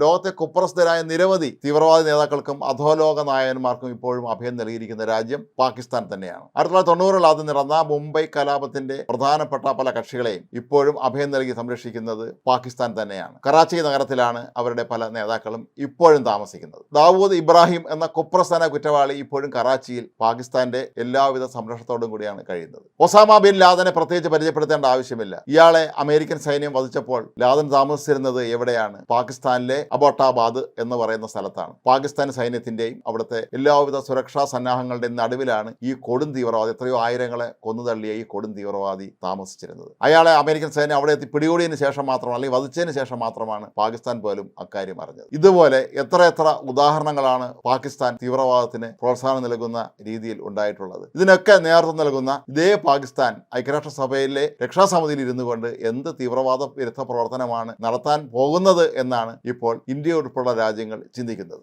ലോകത്തെ കുപ്രസ്ഥരായ നിരവധി തീവ്രവാദി നേതാക്കൾക്കും അധോലോക നായകന്മാർക്കും ഇപ്പോഴും അഭയം നൽകിയിരിക്കുന്ന രാജ്യം പാകിസ്ഥാൻ തന്നെയാണ്. ആയിരത്തി തൊള്ളായിരത്തി തൊണ്ണൂറിൽ ആദ്യം നടന്ന മുംബൈ കലാപത്തിന്റെ പ്രധാനപ്പെട്ട പല കക്ഷികളെയും ഇപ്പോഴും അഭയം നൽകി സംരക്ഷിക്കുന്നത് പാകിസ്ഥാൻ തന്നെയാണ്. കറാച്ചി നഗരത്തിലാണ് അവരുടെ പല നേതാക്കളും ഇപ്പോഴും താമസിക്കുന്നത്. ദാവൂദ് ഇബ്രാഹിം എന്ന കുപ്രസ്ഥാന കുറ്റവാളി ഇപ്പോഴും കറാച്ചിയിൽ പാകിസ്ഥാന്റെ എല്ലാവിധ സംരക്ഷണത്തോടും കൂടിയാണ് കഴിയുന്നത്. ഒസാമ ബിൻ ലാദനെ പ്രത്യേകിച്ച് പരിചയപ്പെടുത്തേണ്ട ആവശ്യമില്ല. ഇയാളെ അമേരിക്കൻ സൈന്യം വധിച്ചപ്പോൾ ലാദൻ താമസിച്ചിരുന്നത് എവിടെയാണ്? പാകിസ്ഥാനിലെ അബോട്ടാബാദ് എന്ന് പറയുന്ന സ്ഥലത്താണ്. പാകിസ്ഥാൻ സൈന്യത്തിന്റെയും അവിടുത്തെ എല്ലാവിധ സുരക്ഷാ സന്നാഹങ്ങളുടെയും നടുവിലാണ് ഈ കൊടും തീവ്രവാദി എത്രയോ ആയിരങ്ങളെ കൊന്നുതള്ളിയ ഈ കൊടും തീവ്രവാദി താമസിച്ചിരുന്നത്. അയാളെ അമേരിക്കൻ സൈന്യം അവിടെ എത്തി പിടികൂടിയതിനു ശേഷം മാത്രമാണ് അല്ലെങ്കിൽ വധിച്ചതിന് ശേഷം മാത്രമാണ് പാകിസ്ഥാൻ പോലും അക്കാര്യം അറിഞ്ഞത്. ഇതുപോലെ എത്ര എത്ര ഉദാഹരണങ്ങളാണ് പാകിസ്ഥാൻ തീവ്രവാദത്തിന് പ്രോത്സാഹനം നൽകുന്ന രീതിയിൽ ഉണ്ടായിട്ടുള്ളത്. ഇതിനൊക്കെ നേതൃത്വം നൽകുന്ന ഇതേ പാകിസ്ഥാൻ ഐക്യരാഷ്ട്രസഭയിലെ രക്ഷാസമിതിയിൽ ഇരുന്നു കൊണ്ട് എന്ത് തീവ്രവാദ വിരുദ്ധ പ്രവർത്തനമാണ് നടത്താൻ പോകുന്നത് എന്നാണ് ഇപ്പോൾ ഇന്ത്യ ഉൾപ്പെടെ രാജ്യങ്ങൾ ചിന്തിക്കുന്നത്.